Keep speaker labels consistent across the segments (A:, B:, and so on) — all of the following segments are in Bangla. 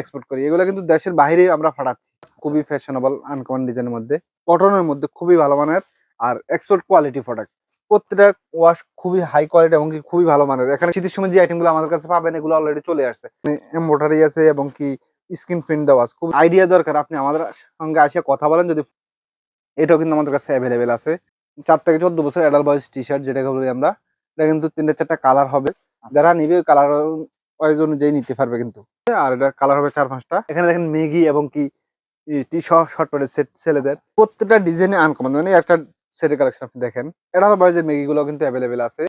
A: এক্সপোর্ট করি। এগুলো কিন্তু দেশের বাইরে আমরা ফাটাচ্ছি। খুবই ফ্যাশনেবল আনকমন ডিজাইনের মধ্যে। কটনের মধ্যে খুবই ভালো মানের আর এক্সপোর্ট কোয়ালিটি প্রোডাক্ট প্রত্যেকটা ওয়াশ খুবই হাই কোয়ালিটি এবং কি খুবই ভালো মানের। এখানে শীতের সময় যে আইটেমগুলো আমাদের কাছে পাবেন, এগুলো অলরেডি চলে আসছে। এমব্রয়ডারি আছে এবং কি স্ক্রিন প্রিন্ট দেওয়া আছে। খুব আইডিয়া দরকার। আপনি আমাদের সঙ্গে আসে কথা বলেন যদি এটাও কিন্তু আমাদের কাছে অ্যাভেলেবেল আছে। চার থেকে চোদ্দ বছর অ্যাডাল বয়স টি শার্ট যেটাকে বলি আমরা, এটা কিন্তু তিনটে চারটা কালার হবে। যারা নিবে কালার ওয়াইজ অনুযায়ী নিতে পারবে কিন্তু। আর এটা কালার হবে চার পাঁচটা। এখানে দেখেন মেগি এবং কি টি শর্ট প্যান্টের সেট ছেলেদের প্রত্যেকটা ডিজাইনে আনকমন মানে একটা সেটের কালেকশন আপনি দেখেন। এডাল বয়সের মেগি গুলো কিন্তু অ্যাভেলেবেল আছে।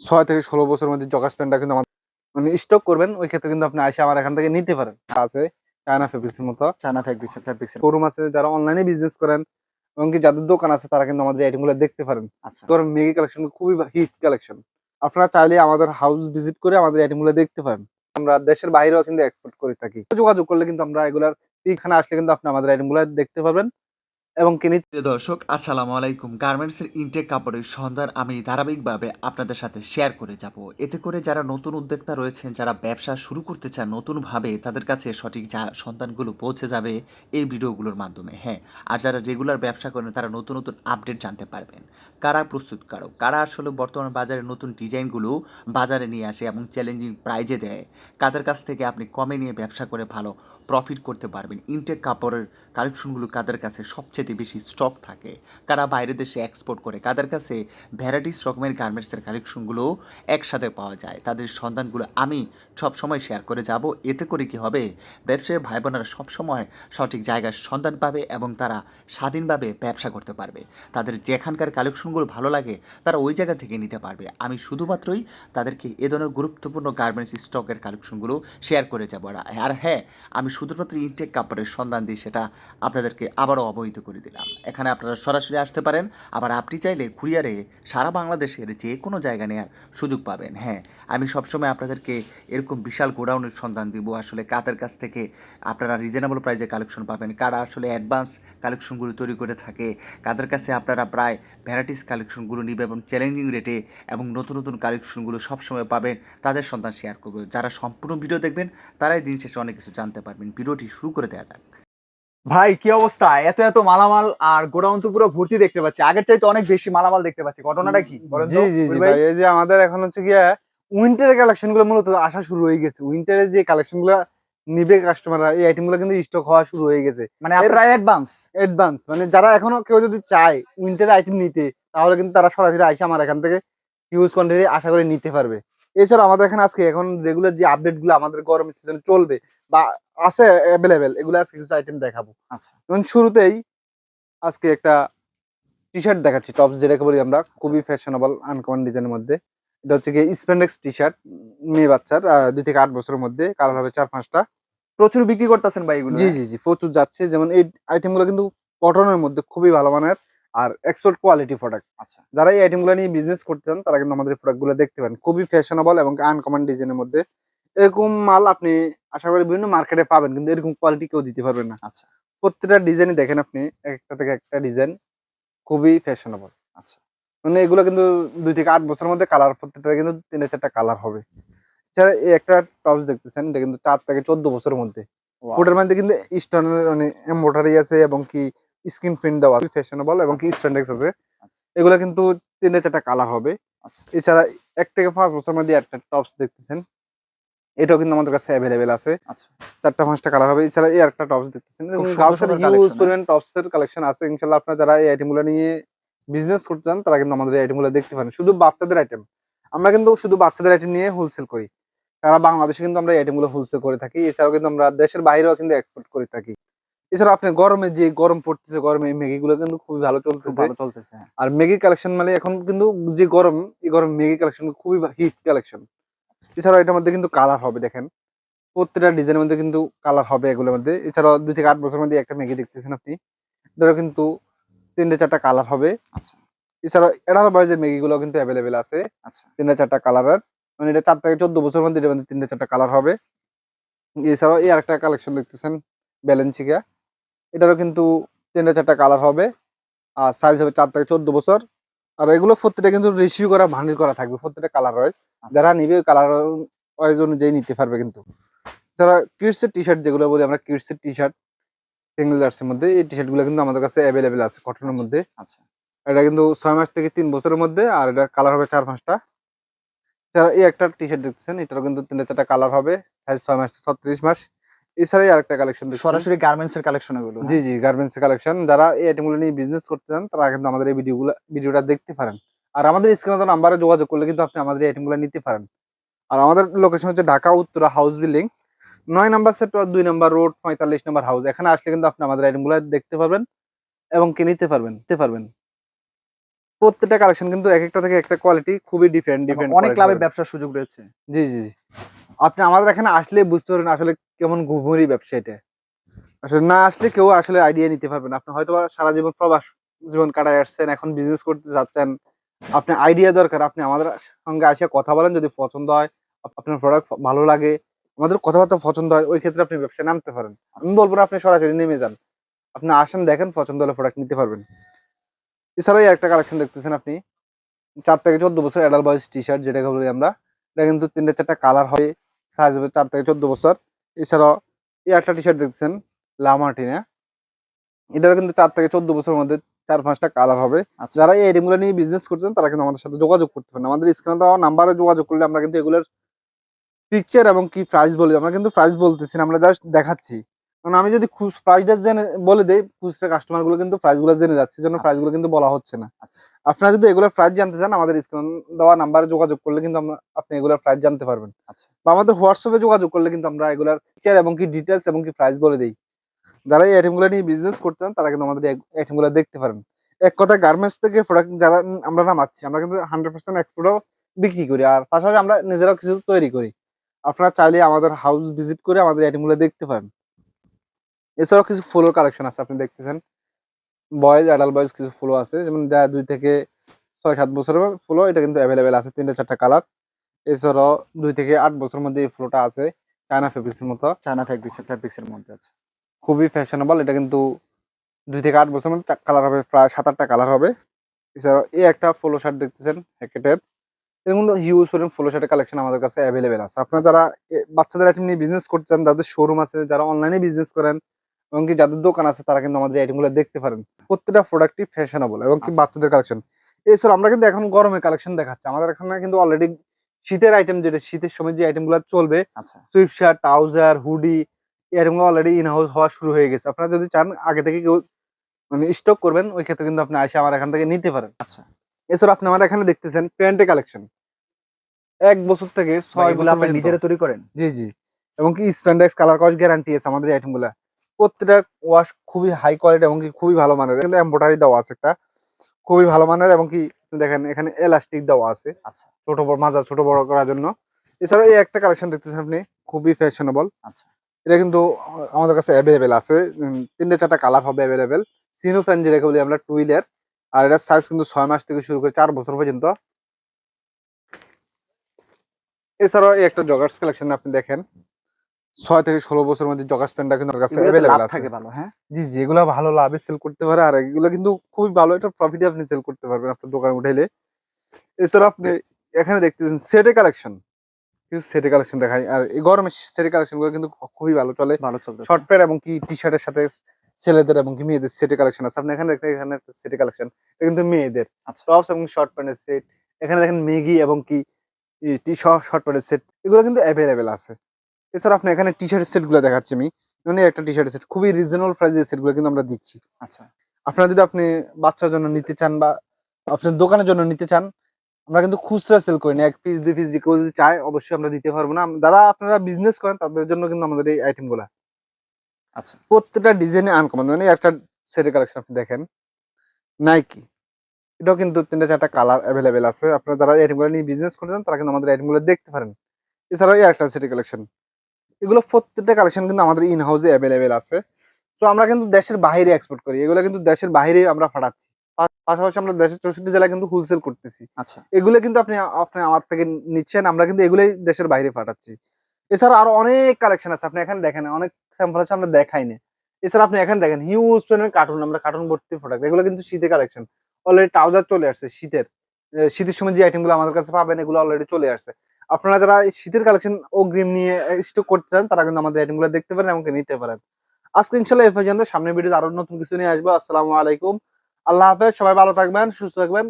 A: ছয় থেকে ষোলো বছরের মধ্যে জগাস প্যান্টটা কিন্তু আমাদের মানে স্টক করবেন। ওই ক্ষেত্রে কিন্তু আপনি আসে আমার এখান থেকে নিতে পারেন। আছে চায়না ফেব্রিক্সের মতো।
B: চায়না ফ্যাব্রিক্স ফ্যাব্রিক্স
A: শোরুম আছে যারা অনলাইনে বিজনেস করেন এবং কি যাদের দোকান আছে তারা কিন্তু আমাদের আইটেমগুলো দেখতে পারেন।
B: আচ্ছা।
A: তোর মেগি কালেকশন খুবই হিট কালেকশন আপনারা চাইলে আমাদের হাউস ভিজিট করে আমাদের অ্যানিমুলা দেখতে পারেন। আমরা দেশের বাইরেও কিন্তু এক্সপোর্ট করে থাকি। যোগাযোগ করলে কিন্তু আমরা এগুলার এখানে আসলে কিন্তু আপনি আমাদের অ্যানিমুলা দেখতে পাবেন এবং কিনে
C: প্রিয় দর্শক, আসসালামু আলাইকুম। গার্মেন্টসের ইনটেক কাপড়ের সন্ধান আমি ধারাবাহিকভাবে আপনাদের সাথে শেয়ার করে যাব। এতে করে যারা নতুন উদ্যোক্তা রয়েছেন, যারা ব্যবসা শুরু করতে চান নতুনভাবে, তাদের কাছে সঠিক যা সন্ধানগুলো পৌঁছে যাবে এই ভিডিওগুলোর মাধ্যমে। হ্যাঁ আর যারা রেগুলার ব্যবসা করেন, তারা নতুন নতুন আপডেট জানতে পারবেন। কারা প্রস্তুতকারক? কারা আসলে বর্তমান বাজারে নতুন ডিজাইনগুলো বাজারে নিয়ে আসে এবং চ্যালেঞ্জিং প্রাইজে দেয়? কাদের কাছ থেকে আপনি কমে নিয়ে ব্যবসা করে ভালো প্রফিট করতে পারবেন? ইনটেক কাপড়ের কালেকশনগুলো কাদের কাছে সবচেয়ে বেশি স্টক থাকে। কারা বাইরের দেশে এক্সপোর্ট করে, কাদের কাছে ভ্যারাইটিস রকমের গার্মেন্টসের কালেকশনগুলো একসাথে পাওয়া যায়, তাদের সন্ধানগুলো আমি সব সময় শেয়ার করে যাব। এতে করে কি হবে? ব্যবসায়ী ভাই বোনেরা সবসময় সঠিক জায়গার সন্ধান পাবে এবং তারা স্বাধীনভাবে ব্যবসা করতে পারবে। তাদের যেখানকার কালেকশনগুলো ভালো লাগে, তারা ওই জায়গা থেকে নিতে পারবে। আমি শুধুমাত্রই তাদেরকে এ ধরনের গুরুত্বপূর্ণ গার্মেন্টস স্টকের কালেকশনগুলো শেয়ার করে যাব। আর হ্যাঁ আমি শুধুমাত্র ইনটেক কাপড়ের সন্ধান দিই সেটা আপনাদেরকে আবারও অবহিত করে। দিলাম। এখানে আপনারা সরাসরি আসতে পারেন, আবার আপনি চাইলে কুরিয়ারে সারা বাংলাদেশের যে কোনো জায়গা নেওয়ার সুযোগ পাবেন। হ্যাঁ আমি সবসময় আপনাদেরকে এরকম বিশাল গোডাউনের সন্ধান দিব। আসলে কাদের কাছ থেকে আপনারা রিজনেবল প্রাইজে কালেকশন পাবেন? কারা আসলে অ্যাডভান্স কালেকশনগুলো তৈরি করে থাকে? কাদের কাছে আপনারা প্রায় ভ্যারাইটিস কালেকশনগুলো নিবে এবং চ্যালেঞ্জিং রেটে এবং নতুন নতুন কালেকশনগুলো সবসময় পাবেন, তাদের সন্ধান শেয়ার করব। যারা সম্পূর্ণ ভিডিও দেখবেন, তারাই দিন শেষে অনেক কিছু জানতে পারবেন। ভিডিওটি শুরু করে দেওয়া যাক।
B: ভাই কি অবস্থা? এত এত মালামাল আর গোডাউন তো পুরো ভর্তি দেখতে পাচ্ছি। আগের চাইতে অনেক বেশি মালামাল দেখতে পাচ্ছি। ঘটনাটা কি?
A: জি জি জি ভাই। এই যে আমাদের এখন হচ্ছে গিয়ে উইন্টারের কালেকশনগুলো মূলত আসা শুরু হয়ে গেছে। উইন্টারের যে কালেকশনগুলো নিবে কাস্টমাররা এই আইটেমগুলো কিন্তু স্টক হওয়া শুরু হয়ে গেছে।
B: মানে আপনারা অ্যাডভান্স
A: অ্যাডভান্স মানে যারা এখনও কেউ যদি চায় উইন্টারের আইটেম নিতে তাহলে কিন্তু তারা সরাসরি আইসা আমার এখান থেকে হিউজ কোয়ান্টিটি আশা করে নিতে পারবে। এছাড়া আমাদের এখানে আজকে এখন রেগুলার যে আপডেটগুলো আমাদের গরম সিজন চলবে বা আছে অ্যাভেলেবেল এগুলো আজকে কিছু আইটেম দেখাবো।
B: আচ্ছা।
A: যেমন শুরুতেই আজকে একটা টি শার্ট দেখাচ্ছি টপস যেটাকে বলি আমরা খুবই ফ্যাশনেবল আনকমন ডিজাইনের মধ্যে। এটা হচ্ছে গিয়ে স্প্যান্ডেক্স টি শার্ট মেয়ে বাচ্চার দুই থেকে আট বছরের মধ্যে কালার হবে চার পাঁচটা।
B: প্রচুর বিক্রি করতেছেন ভাই এগুলো
A: জি জি জি প্রচুর যাচ্ছে। যেমন এই আইটেমগুলো কিন্তু কটনের মধ্যে খুবই ভালো মানের। আর এক্সপোর্ট কোয়ালিটি প্রোডাক্ট
B: আচ্ছা।
A: যারা এই আইটেমগুলো নিয়ে বিজনেস করতে চান তারা কিন্তু আমাদের প্রোডাক্টগুলো দেখতে পারেন। খুবই ফ্যাশনেবল এবং আনকমন ডিজাইনের মধ্যে। এরকম মাল আপনি আশা করি বিভিন্ন মার্কেটে পাবেন কিন্তু এরকম কোয়ালিটি কেউ দিতে পারবেন না।
B: আচ্ছা।
A: প্রত্যেকটা ডিজাইনই দেখেন আপনি একটা থেকে একটা ডিজাইন খুবই ফ্যাশনেবল
B: আচ্ছা।
A: মানে এগুলো কিন্তু দুই থেকে আট বছরের মধ্যে কালার প্রত্যেকটা কিন্তু তিনটা চারটা কালার হবে। এছাড়া এই একটা টপস দেখতেছেন এটা কিন্তু চার থেকে চোদ্দ বছরের মধ্যে। ওটার মধ্যে কিন্তু স্টোনের মানে এমব্রয়ডারি আছে এবং কি স্ক্রিন প্রিন্ট দেওয়া ফ্যাশনেবল এবং কি স্প্যান্ডেক্স আছে।
B: আচ্ছা।
A: এগুলো কিন্তু তিনটে চারটা কালার হবে।
B: আচ্ছা।
A: এছাড়া এক থেকে পাঁচ বছর মধ্যে একটা টপস দেখতেছেন। এটাও কিন্তু আমাদের কাছে অ্যাভেলেবেল আছে।
B: আচ্ছা।
A: চারটা পাঁচটা কালার হবে। এছাড়া এই একটা টপস দেখতেছেন। হিউজ
B: collection,
A: পরিমাণ টপসের কালেকশন আছে। ইনশাল্লাহ আপনারা যারা এই আইটেমগুলো নিয়ে বিজনেস করতে চান তারা কিন্তু আমাদের এই আইটেমগুলো দেখতে পারেন। শুধু বাচ্চাদের আইটেম আমরা কিন্তু শুধু বাচ্চাদের আইটেম নিয়ে হোলসেল করি। সারা বাংলাদেশে কিন্তু আমরা এই আইটেমগুলো হোলসেল করে থাকি। এছাড়াও কিন্তু আমরা দেশের বাইরেও কিন্তু এক্সপোর্ট করে থাকি। এছাড়া আপনি গরমে যে গরম পড়তেছে গরমে এই ম্যাগিগুলো কিন্তু খুবই ভালো চলতেছে
B: ভালো চলতেছে। হ্যাঁ।
A: আর ম্যাগি কালেকশন মানে এখন কিন্তু যে গরম এই গরম ম্যাগি কালেকশন খুবই হিট কালেকশন এছাড়াও এটার মধ্যে কিন্তু কালার হবে দেখেন। প্রত্যেকটা ডিজাইনের মধ্যে কিন্তু কালার হবে এগুলোর মধ্যে। এছাড়াও দুই থেকে আট বছরের মধ্যে একটা ম্যাগি দেখতেছেন আপনি? এটারও কিন্তু তিনটে চারটা কালার হবে।
B: আচ্ছা।
A: এছাড়াও এড়াল বয়সের ম্যাগিগুলো কিন্তু অ্যাভেলেবেল আছে।
B: আচ্ছা।
A: তিনটে চারটা কালারের মানে এটা চার থেকে চোদ্দ বছরের মধ্যে এটার মধ্যে তিনটে চারটা কালার হবে। এছাড়াও এই আরেকটা কালেকশন দেখতেছেন ব্যালেন্সিকা এটারও কিন্তু তিনটে চারটা কালার হবে। আর সাইজ হবে চার থেকে চোদ্দ বছর। আর এগুলো প্রত্যেকটা কিন্তু রিসিউ করা ভান্ডিল করা থাকবে প্রত্যেকটা কালার ওয়াইজ
B: আচ্ছা।
A: যারা নিবে কালার ওয়াইজ অনুযায়ী নিতে পারবে কিন্তু। এছাড়া কিডসের টি শার্ট যেগুলো বলি আমরা কিডসের টি শার্ট সিঙ্গেল জার্সির মধ্যে এই টি শার্টগুলো কিন্তু আমাদের কাছে অ্যাভেলেবেল আছে কটনের মধ্যে।
B: আচ্ছা।
A: এটা কিন্তু ছয় মাস থেকে তিন বছরের মধ্যে আর এটা কালার হবে চার পাঁচটা। এছাড়া এই একটা টি শার্ট দেখতেছেন এটারও কিন্তু তিনটা চারটা কালার হবে। সাইজ ছয় মাস ছত্রিশ মাস। এছাড়াই আরেকটা কালেকশন
B: সরাসরি গার্মেন্টস এর কালেকশন এগুলো
A: জি জি গার্মেন্টস এর কালেকশন যারা এই আইটেমগুলো নিয়ে বিজনেস করতে চান তারা কিন্তু আমাদের এই ভিডিওগুলো ভিডিওটা দেখতে পারেন। আর আমাদের স্ক্রিনে নাম্বারে যোগাযোগ করলে কিন্তু আপনি আমাদের এই আইটেমগুলো নিতে পারেন। আর আমাদের লোকেশন হচ্ছে ঢাকা উত্তরা হাউস বিল্ডিং নয় নাম্বার সেক্টর দুই নাম্বার রোড পঁয়তাল্লিশ নাম্বার হাউস এখানে আসলে কিন্তু আপনি আমাদের আইটেমগুলো দেখতে পারবেন এবং কি নিতে পারবেন নিতে পারবেন। প্রত্যেকটা কালেকশন কিন্তু এক একটা থেকে একটা কোয়ালিটি খুবই ডিফারেন্ট ডিফারেন্ট
B: অনেক লাভে ব্যবসার সুযোগ রয়েছে।
A: জি জি জি। আপনি আমাদের এখানে আসলে বুঝতে পারবেন আসলে কেমন ঘুমুরি ব্যবসা এটা। আসলে না আসলে কেউ আসলে আইডিয়া নিতে পারবেন আপনি হয়তো সারা জীবন প্রবাস জীবন কাটায় আসছেন এখন বিজনেস করতে যাচ্ছেন। আপনি আইডিয়া দরকার আপনি আমাদের সঙ্গে আসে কথা বলেন যদি পছন্দ হয় আপনার প্রোডাক্ট ভালো লাগে আমাদের কথাবার্তা পছন্দ হয় ওই ক্ষেত্রে আপনি ব্যবসায় নামতে পারেন। আমি বলব না আপনি সরাসরি নেমে যান। আপনি আসেন দেখেন পছন্দ হলে প্রোডাক্ট নিতে পারবেন। এছাড়াও একটা কালেকশন দেখতেছেন আপনি। চার থেকে চোদ্দ বছর অ্যাডাল বয়স টি শার্ট যেটাকে বলি আমরা। এটা কিন্তু তিনটে চারটা কালার হয়। সাইজ হবে চার থেকে চোদ্দ বছর এছাড়াও এই একটা টি শার্ট দেখছেন লামার্টিনে এটার কিন্তু চার থেকে চোদ্দ বছরের মধ্যে চার পাঁচটা কালার হবে
B: আচ্ছা।
A: যারা এই আইটেমগুলো নিয়ে বিজনেস করছেন তারা কিন্তু আমাদের সাথে যোগাযোগ করতে পারেন আমাদের স্ক্রিনে দেওয়া নাম্বারে যোগাযোগ করলে আমরা কিন্তু এগুলোর পিকচার এবং কি প্রাইস বলে আমরা কিন্তু প্রাইস বলতেছি না আমরা জাস্ট দেখাচ্ছি কারণ আমি যদি প্রাইসটা জেনে বলে দেই খুচরা কাস্টমারগুলো কিন্তু প্রাইসগুলো জেনে যাচ্ছে জন্য
B: আচ্ছা।
A: প্রাইসগুলো কিন্তু বলা হচ্ছে না
B: আচ্ছা।
A: আপনারা যদি এগুলোর প্রাইস জানতে চান আমাদের স্ক্রিন দেওয়া নাম্বারে যোগাযোগ করলে কিন্তু আপনি এগুলোর প্রাইস জানতে পারবেন।
B: আচ্ছা।
A: বা আমাদের হোয়াটসঅ্যাপে যোগাযোগ করলে কিন্তু আমরা এগুলার পিকচার এবং কি ডিটেলস এবং কি প্রাইস বলে দিই। যারা এই আইটেমগুলো নিয়ে বিজনেস করছেন তারা কিন্তু আমাদের আইটেমগুলো দেখতে পারেন। এক কথা গার্মেন্টস থেকে প্রোডাক্ট যারা আমরা নামাচ্ছি আমরা কিন্তু হান্ড্রেড পার্সেন্ট এক্সপোর্টও বিক্রি করি। আর পাশাপাশি আমরা নিজেরাও কিছু তৈরি করি। আপনারা চাইলে আমাদের হাউস ভিজিট করে আমাদের আইটেমগুলো দেখতে পারেন। এছাড়াও কিছু ফুলোর কালেকশন আছে আপনি দেখতেছেন। বয়েজ অ্যাডাল্ট বয়েজ কিছু ফুলো আছে। যেমন যা দুই থেকে ছয় সাত বছরের ফুলো এটা কিন্তু অ্যাভেলেবেল আছে তিনটে চারটা কালার। এছাড়াও দুই থেকে আট বছরের মধ্যে এই ফ্লোটা আছে চায়না ফেব্রিক্সের মতো।
B: চায়না ফ্যাব্রিক্স ফ্যাব্রিক্সের মধ্যে আছে।
A: খুবই ফ্যাশনেবল এটা কিন্তু দুই থেকে আট বছরের মধ্যে কালার হবে প্রায় সাত আটটা কালার হবে। এছাড়াও এই একটা ফলো শার্ট দেখতেছেন হ্যাকেটের এর মধ্যে হিউজ পরিমাণ ফলো শার্টের কালেকশন আমাদের কাছে অ্যাভেলেবেল আছে। আপনারা যারা বাচ্চাদের আইটেম নিয়ে বিজনেস করছেন যাদের শোরুম আছে যারা অনলাইনে বিজনেস করেন এবং কি যাদের দোকান আছে তারা কিন্তু আমাদের আইটেমগুলো দেখতে পারেন। প্রত্যেকটা প্রোডাক্টই ফ্যাশনেবল এবং কি
B: আচ্ছা।
A: বাচ্চাদের কালেকশন এছাড়া আমরা কিন্তু এখন গরমের কালেকশন দেখাচ্ছি। আমাদের এখানে কিন্তু অলরেডি শীতের আইটেম যেটা শীতের সময় যে আইটেমগুলো চলবে সুইফট শার্ট ট্রাউজার হুডি এরকম অলরেডি ইন হাউস হওয়া শুরু হয়ে গেছে। আপনারা যদি চান আগে থেকে কেউ মানে স্টক করবেন ওই ক্ষেত্রে কিন্তু আপনি এসে আমার এখান থেকে নিতে পারেন।
B: আচ্ছা।
A: এছাড়া আপনি আমার এখানে দেখতেছেন প্যান্টের কালেকশন এক বছর থেকে ছয়
B: এগুলো
A: বছর
B: নিজেরা তৈরি করেন?
A: জি জি। এবং কি স্প্যান্ডেক্স কালার কস গ্যারান্টি আছে আমাদের আইটেমগুলা। প্রত্যেকটা ওয়াশ খুবই হাই কোয়ালিটি এবং কি খুবই ভালো মানের। কিন্তু এম্বোটারি দেওয়া আছে একটা। খুবই ভালো মানের এবং কি দেখেন এখানে এলাস্টিক দেওয়া আছে।
B: আচ্ছা।
A: ছোট বড় মাজা ছোট বড় করার জন্য। এছাড়া এই একটা কালেকশন দেখতেছেন আপনি? খুবই ফ্যাশনেবল
B: আচ্ছা।
A: এটা কিন্তু আমাদের কাছে অ্যাভেলেবেল আছে। তিনটে চারটা কালার হবে অ্যাভেলেবেল সিনো ফ্যান যেটাকে বলি আমরা টু হুইলার আর এটার সাইজ কিন্তু ছয় মাস থেকে শুরু করে চার বছর পর্যন্ত। এছাড়াও এই একটা জগার্স কালেকশন আপনি দেখেন। ছয় থেকে ষোলো বছরের মধ্যে জগার্স প্যান্টটা কিন্তু কাছে
B: এগুলোতে
A: আছে।
B: ভালো হ্যাঁ?
A: জি জি এগুলো ভালো লাভে সেল করতে পারে আর এগুলো কিন্তু খুবই ভালো একটা প্রফিটে আপনি সেল করতে পারবেন আপনার দোকানে উঠাইলে। এছাড়া আপনি এখানে দেখতেছেন সেটে কালেকশন কিছু সেটে কালেকশন দেখাই আর এই গরমে সেটে কালেকশনগুলো কিন্তু খুবই ভালো চলে।
B: ভালো চলতেছে।
A: শর্ট প্যান্ট এবং কি টি শার্টের সাথে ছেলেদের এবং কি মেয়েদের সেটে কালেকশন আছে। আপনি এখানে দেখেন এখানে একটা সেটে কালেকশন এটা কিন্তু মেয়েদের।
B: আচ্ছা।
A: টপস এবং শর্ট প্যান্টের সেট এখানে দেখেন মেগি এবং কি টি শর্ট প্যান্টের সেট এগুলো কিন্তু অ্যাভেলেবেল আছে। এছাড়া আপনি এখানে টি শার্টের সেটগুলো দেখাচ্ছি আমি। মানে একটা টি শার্টের সেট খুবই রিজনেবল প্রাইসের সেটগুলো কিন্তু আমরা দিচ্ছি।
B: আচ্ছা।
A: আপনারা যদি আপনি বাচ্চার জন্য নিতে চান বা আপনার দোকানের জন্য নিতে চান আমরা কিন্তু খুচরা সেল করি না। এক পিস দুই পিস যে কেউ যদি চায় অবশ্যই আমরা দিতে পারব না। যারা আপনারা বিজনেস করেন তাদের জন্য কিন্তু আমাদের এই আইটেমগুলা।
B: আচ্ছা।
A: প্রত্যেকটা ডিজাইনে আনকমন মানে একটা সেটের কালেকশন আপনি দেখেন। নাইকি এটাও কিন্তু তিনটা চারটা কালার অ্যাভেলেবেল আছে। আপনারা যারা আইটেমগুলো নিয়ে বিজনেস করছেন তারা কিন্তু আমাদের আইটেমগুলো দেখতে পারেন। এছাড়াও এই একটা সেটের কালেকশন এগুলো প্রত্যেকটা কালেকশন কিন্তু আমাদের ইন হাউসে অ্যাভেলেবেল আছে। তো আমরা কিন্তু দেশের বাইরে এক্সপোর্ট করি। এগুলো কিন্তু দেশের বাইরে আমরা পা- পাশাপাশি আমরা দেশের চৌষট্টি জেলায় কিন্তু হোলসেল করতেছি।
B: আচ্ছা।
A: এগুলো কিন্তু আপনি আপনি আমার থেকে নিচ্ছেন আমরা কিন্তু এগুলোই দেশের বাইরে পাঠাচ্ছি এছাড়া আরও অনেক কালেকশন আছে। আপনি এখানে দেখেন অনেক স্যাম্পল আছে আমরা দেখাই না। এছাড়া আপনি এখানে দেখেন হিউজ পরিমাণ কার্টুন আমরা কার্টুন ভর্তি প্রোডাক্ট এগুলো কিন্তু শীতের কালেকশন অলরেডি ট্রাউজার চলে আসছে শীতের। শীতের সময় যে আইটেমগুলো আমাদের কাছে পাবেন এগুলো অলরেডি চলে আসছে। আপনারা যারা শীতের কালেকশন অগ্রিম নিয়ে স্টক করতে চান, তারা কিন্তু আমাদের আইটেমগুলো দেখতে পারেন এবং নিতে পারেন। আজকে ইনশাল্লাহ এই পর্যন্ত। সামনে ভিডিওতে আরও নতুন কিছু নিয়ে আসব। আসসালামু আলাইকুম। আল্লাহ হাফেজ। সবাই ভালো থাকবেন, সুস্থ থাকবেন।